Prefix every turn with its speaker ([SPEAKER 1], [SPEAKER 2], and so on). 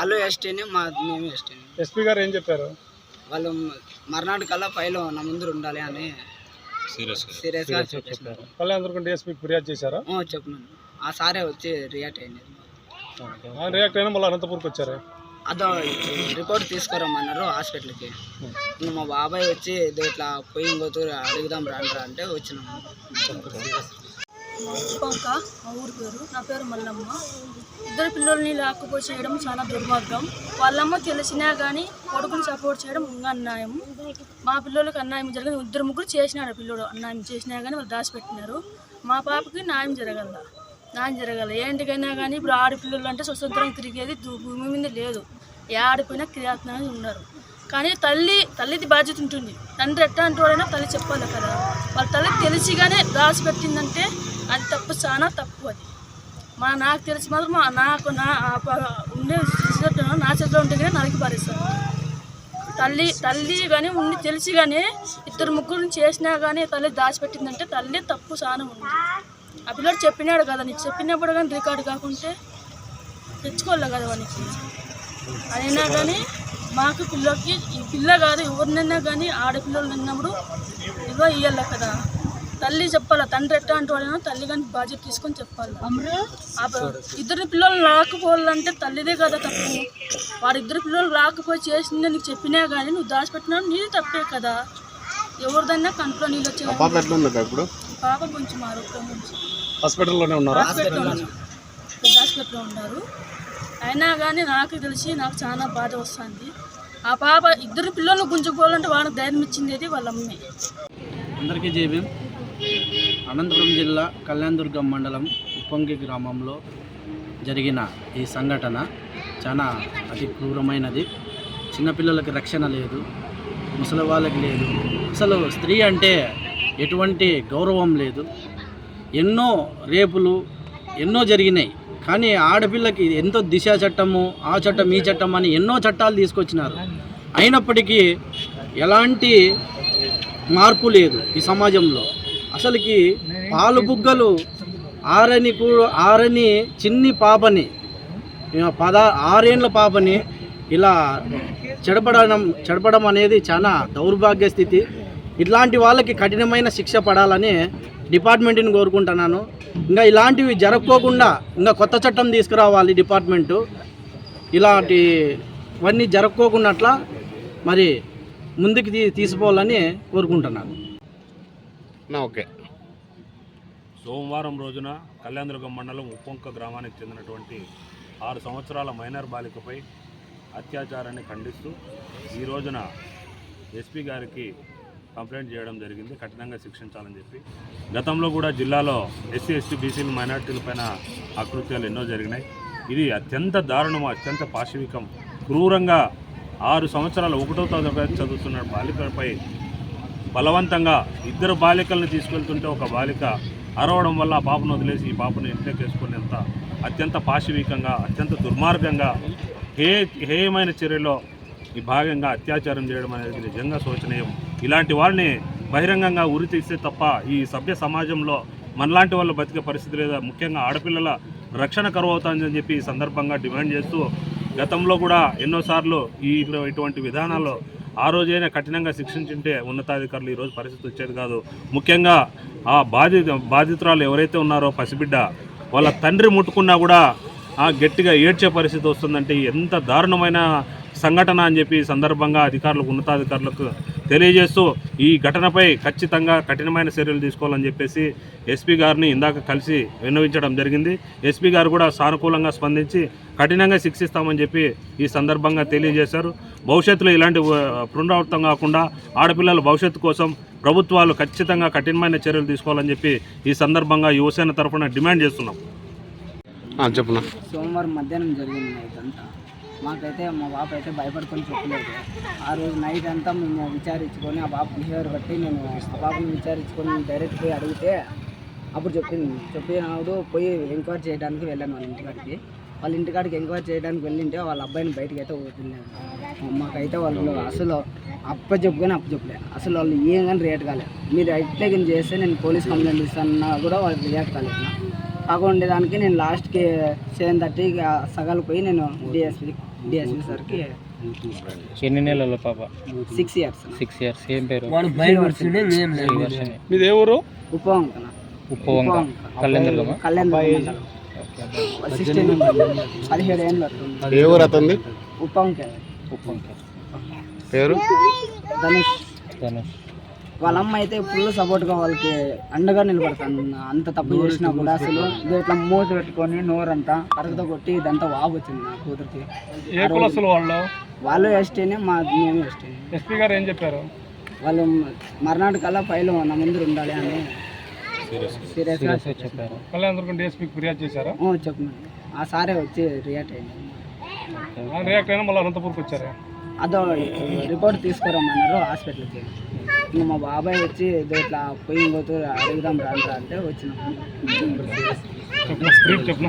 [SPEAKER 1] వాళ్ళు ఎస్టీని మా మేము ఎస్టీని
[SPEAKER 2] ఎస్పీ గారు ఏం చెప్పారు?
[SPEAKER 1] వాళ్ళు మర్నాడు కల్లా ఫైల్ నా ముందు ఉండాలి అని సీరియస్గా చెప్పేసినారు
[SPEAKER 2] కళ్యాణదుర్గం డిఎస్పీకి ఫిర్యాదు చేశారా?
[SPEAKER 1] ఓ, చెప్పినాను. ఆ సారే వచ్చి రియాక్ట్ అయింది.
[SPEAKER 2] రియాక్ట్ అయినా మళ్ళీ అనంతపూర్కి వచ్చారు?
[SPEAKER 1] అదో రిపోర్ట్ తీసుకురమ్మన్నారు హాస్పిటల్కి. మా బాబాయ్ వచ్చి ఇదో ఇట్లా పోయి ఇంకోతూరు అడుగుదాం రాండ్రా అంటే వచ్చినాము.
[SPEAKER 3] పంక మా ఊరి పేరు. నా పేరు మల్లమ్మ. ఇద్దరు పిల్లల్ని లాక్కుపోయి చేయడం చాలా దుర్మార్గం. వాళ్ళమ్మ తెలిసినా కానీ కొడుకుని సపోర్ట్ చేయడం ఇంకా అన్యాయం. మా పిల్లలకు అన్యాయం జరగదు ఇద్దరు ముగ్గురు చేసినాడు పిల్లడు. అన్యాయం చేసినా కానీ వాళ్ళు దాచిపెట్టినారు. మా పాపకి న్యాయం జరగల. న్యాయం జరగల. ఏంటికైనా కానీ ఇప్పుడు ఆడపిల్లలు అంటే స్వతంత్రం తిరిగేది భూమి మీద లేదు. ఏ ఆడిపోయినా క్రియాత్మకంగా ఉన్నారు. కానీ తల్లి తల్లిది బాధ్యత ఉంటుంది. తండ్రి ఎట్లాంటి వాడైనా తల్లి చెప్పాలి కదా. వాళ్ళ తల్లి తెలిసిగానే దాచిపెట్టిందంటే అది తప్పు చాలా తప్పు అది. మా నాకు తెలిసి మాత్రం మా నాకు నా ఉండే చేతిలో నా చేతిలో ఉంటే కానీ నరికి పారేస్తాను తల్లి తల్లి కానీ ఉండి తెలిసి కానీ ఇద్దరు ముగ్గురు చేసినా కానీ తల్లి దాచిపెట్టిందంటే తల్లి తప్పు చాలా ఉంది. ఆ పిల్లడు చెప్పినాడు కదా నీకు చెప్పినప్పుడు కానీ రికార్డు కాకుంటే తెచ్చుకోలే కదా వానికి? అయినా కానీ మాకు పిల్లకి ఈ పిల్ల కాదు ఎవరినైనా కానీ ఆడపిల్లలు ఉన్నప్పుడు ఇదిగో ఇయ్యాల కదా? తల్లి చెప్పాల? తండ్రి ఎట్లా అంటే వాళ్ళైనా తల్లి కానీ బాధ్యత తీసుకొని చెప్పాలి? ఇద్దరు పిల్లలు రాకపోవాలంటే తల్లిదే కదా తప్పు. వాడిద్దరు పిల్లలు రాకపోయి చేసింది నీకు చెప్పినా కానీ నువ్వు దాచిపెట్టినా నీది తప్పే కదా. ఎవరిదైనా కంట్లో నీళ్ళు వచ్చే
[SPEAKER 4] పాప ఎట్లా ఉంది అక్క ఇప్పుడు?
[SPEAKER 3] పాప కొంచెం ఆరోగ్యం
[SPEAKER 2] హాస్పిటల్లోనే ఉన్నారా?
[SPEAKER 3] హాస్పిటల్లో ఉన్నారు. పెద్ద హాస్పిటల్లో ఉన్నారు. అయినా కానీ నాకు తెలిసి నాకు చాలా బాధ వస్తుంది. ఆ పాప ఇద్దరు పిల్లలు గుంజుకోవాలంటే వాళ్ళకి ధైర్యం ఇచ్చింది వాళ్ళ అమ్మే.
[SPEAKER 5] అందరికీ జేబీఎం అనంతపురం జిల్లా కళ్యాణదుర్గం మండలం ఉప్పొంగి గ్రామంలో జరిగిన ఈ సంఘటన చాలా అతి క్రూరమైనది. చిన్నపిల్లలకి రక్షణ లేదు ముసలి వాళ్ళకి లేదు. అసలు స్త్రీ అంటే ఎటువంటి గౌరవం లేదు. ఎన్నో రేపులు ఎన్నో జరిగినాయి. కానీ ఆడపిల్లకి ఎంతో దిశ చట్టము ఆ చట్టం ఈ చట్టం అని ఎన్నో చట్టాలు తీసుకొచ్చినారు. అయినప్పటికీ ఎలాంటి మార్పు లేదు ఈ సమాజంలో. అసలుకి పాలు బుగ్గలు ఆరని కూ ఆరని చిన్ని పాపని. పద ఆరేండ్ల పాపని ఇలా చెడపడడం చెడపడం అనేది చాలా దౌర్భాగ్య స్థితి. ఇట్లాంటి వాళ్ళకి కఠినమైన శిక్ష పడాలని డిపార్ట్మెంట్ని కోరుకుంటున్నాను. ఇంకా ఇలాంటివి జరగకోకుండా ఇంకా కొత్త చట్టం తీసుకురావాలి డిపార్ట్మెంటు. ఇలాంటివన్నీ జరగకోకున్నట్ల మరి ముందుకు తీ తీసుకోవాలని కోరుకుంటున్నాను.
[SPEAKER 4] ఓకే.
[SPEAKER 6] సోమవారం రోజున కళ్యాణదుర్గం మండలం ఉప్పొంక గ్రామానికి చెందినటువంటి ఆరు సంవత్సరాల మైనర్ బాలికపై అత్యాచారాన్ని ఖండిస్తూ ఈ రోజున ఎస్పీ గారికి కంప్లైంట్ చేయడం జరిగింది. కఠినంగా శిక్షించాలని చెప్పి. గతంలో కూడా జిల్లాలో ఎస్సీ ఎస్టీ బీసీలు మైనార్టీలపైన ఆకృత్యాలు ఎన్నో జరిగినాయి. ఇది అత్యంత దారుణం అత్యంత పాశవికం. క్రూరంగా ఆరు సంవత్సరాలు ఒకటో తరగతి చదువుతున్న బాలికలపై బలవంతంగా ఇద్దరు బాలికలను తీసుకెళ్తుంటే ఒక బాలిక అరవడం వల్ల ఆ పాపను వదిలేసి ఈ పాపను ఇంట్లోకి వేసుకునేంత అత్యంత పాశవికంగా అత్యంత దుర్మార్గంగా హే హేయమైన చర్యలో ఈ భాగంగా అత్యాచారం చేయడం అనేది నిజంగా శోచనీయం. ఇలాంటి వారిని బహిరంగంగా ఉరి తీస్తే తప్ప ఈ సభ్య సమాజంలో మనలాంటి వాళ్ళు బతికే పరిస్థితి లేదా ముఖ్యంగా ఆడపిల్లల రక్షణ కరువు అవుతుందని చెప్పి ఈ సందర్భంగా డిమాండ్ చేస్తూ గతంలో కూడా ఎన్నోసార్లు ఈ ఇటువంటి విధానాల్లో ఆ రోజైనా కఠినంగా శిక్షించుంటే ఉన్నతాధికారులు ఈరోజు పరిస్థితి వచ్చేది కాదు. ముఖ్యంగా ఆ బాధిత బాధితురాలు ఎవరైతే ఉన్నారో పసిబిడ్డ వాళ్ళ తండ్రి ముట్టుకున్నా కూడా ఆ గట్టిగా ఏడ్చే పరిస్థితి వస్తుందంటే ఎంత దారుణమైన సంఘటన అని చెప్పి సందర్భంగా అధికారులకు ఉన్నతాధికారులకు తెలియజేస్తూ ఈ ఘటనపై ఖచ్చితంగా కఠినమైన చర్యలు తీసుకోవాలని చెప్పేసి ఎస్పీ గారిని ఇందాక కలిసి విన్నవించడం జరిగింది. ఎస్పీ గారు కూడా సానుకూలంగా స్పందించి కఠినంగా శిక్షిస్తామని చెప్పి ఈ సందర్భంగా తెలియజేశారు. భవిష్యత్తులో ఇలాంటి పునరావృతం కాకుండా ఆడపిల్లల భవిష్యత్తు కోసం ప్రభుత్వాలు ఖచ్చితంగా కఠినమైన చర్యలు తీసుకోవాలని చెప్పి ఈ సందర్భంగా యువసేన తరఫున డిమాండ్ చేస్తున్నాం.
[SPEAKER 4] ఆ, చెప్పునా?
[SPEAKER 1] సోమవారం మధ్యాహ్నం జరిగింది అంతా మాకైతే మా బాబు అయితే భయపడుకొని చెప్పలేదు. ఆ రోజు నైట్ అంతా మేము విచారించుకొని ఆ బాబు బిహేవియర్ బట్టి నేను ఆ బాబుని విచారించుకొని డైరెక్ట్ పోయి అడిగితే అప్పుడు చెప్పింది. చెప్పినప్పుడు పోయి ఎంక్వైరీ చేయడానికి వెళ్ళాను వాళ్ళ ఇంటికాడికి. వాళ్ళ ఇంటికాడికి ఎంక్వైరీ చేయడానికి వెళ్ళింటే వాళ్ళ అబ్బాయిని బయటకి అయితే వదిలేదు మాకైతే వాళ్ళు అసలు అప్ప చెప్పుకొని అప్ప చెప్పలేదు అసలు వాళ్ళు ఏం కానీ రియాక్ట్ కాలేదు మీరు అయితే కానీ చేస్తే నేను పోలీస్ కంప్లైంట్ ఇస్తానన్నా కూడా వాళ్ళు రియాక్ట్ కాలేదు. కాకుండా దానికి నేను లాస్ట్కి సెవెన్ థర్టీకి సగాలు పోయి నేను డిఎస్పీ సార్కి.
[SPEAKER 7] ఎన్ని నెలల పాప?
[SPEAKER 1] సిక్స్ ఇయర్స్
[SPEAKER 7] సిక్స్ ఇయర్స్ ఏం పేరు?
[SPEAKER 2] మీది ఏ ఊరు?
[SPEAKER 1] ఉపవంకన
[SPEAKER 7] కళ్యాణదుర్గమా
[SPEAKER 1] కళ్యాణ్ పదిహేడు ఏళ్ళు వస్తుంది
[SPEAKER 4] ఏ ఊరు అతనిది?
[SPEAKER 1] ఉపవంక
[SPEAKER 7] ఉప్పవంక.
[SPEAKER 4] పేరు?
[SPEAKER 1] ధనుష్.
[SPEAKER 7] ధనుష్.
[SPEAKER 1] వాళ్ళ అమ్మ అయితే ఫుల్ సపోర్ట్గా వాళ్ళకి అండగా నిలబడతాను. అంత తప్పు చేసినా కూడా అసలు ఇదో ఇట్లా మూత పెట్టుకొని నోరంతా కరగతో కొట్టి ఇదంతా వాపు వచ్చింది నా కూతురికి.
[SPEAKER 2] ఏ కులస్తులు వాళ్ళు?
[SPEAKER 1] వాళ్ళు ఎస్టీనే మా మేము ఎస్టీనే.
[SPEAKER 2] ఎస్పీ గారు ఏం చెప్పారు?
[SPEAKER 1] వాళ్ళు మర్నాడు కల్లా ఫైల్ నా ముందు ఉండాలి అని సీరియస్గా
[SPEAKER 7] సీరియస్గా చెప్పారు.
[SPEAKER 2] డిఎస్పీకి ఫిర్యాదు చేశారా?
[SPEAKER 1] చెప్పండి ఆ సారే వచ్చి రియాక్ట్ అయింది.
[SPEAKER 2] రియాక్ట్ అయినా మళ్ళీ అనంతపూర్కి వచ్చారా?
[SPEAKER 1] అదో రిపోర్ట్ తీసుకురమ్మన్నారు హాస్పిటల్కి. ఇంకా మా బాబాయ్ వచ్చి ఏదో ఇట్లా పోయి పోతూ అడుగుదాం రాండ్రా అంటే వచ్చినాం.
[SPEAKER 2] చెప్పు బ్రీఫ్ చెప్పు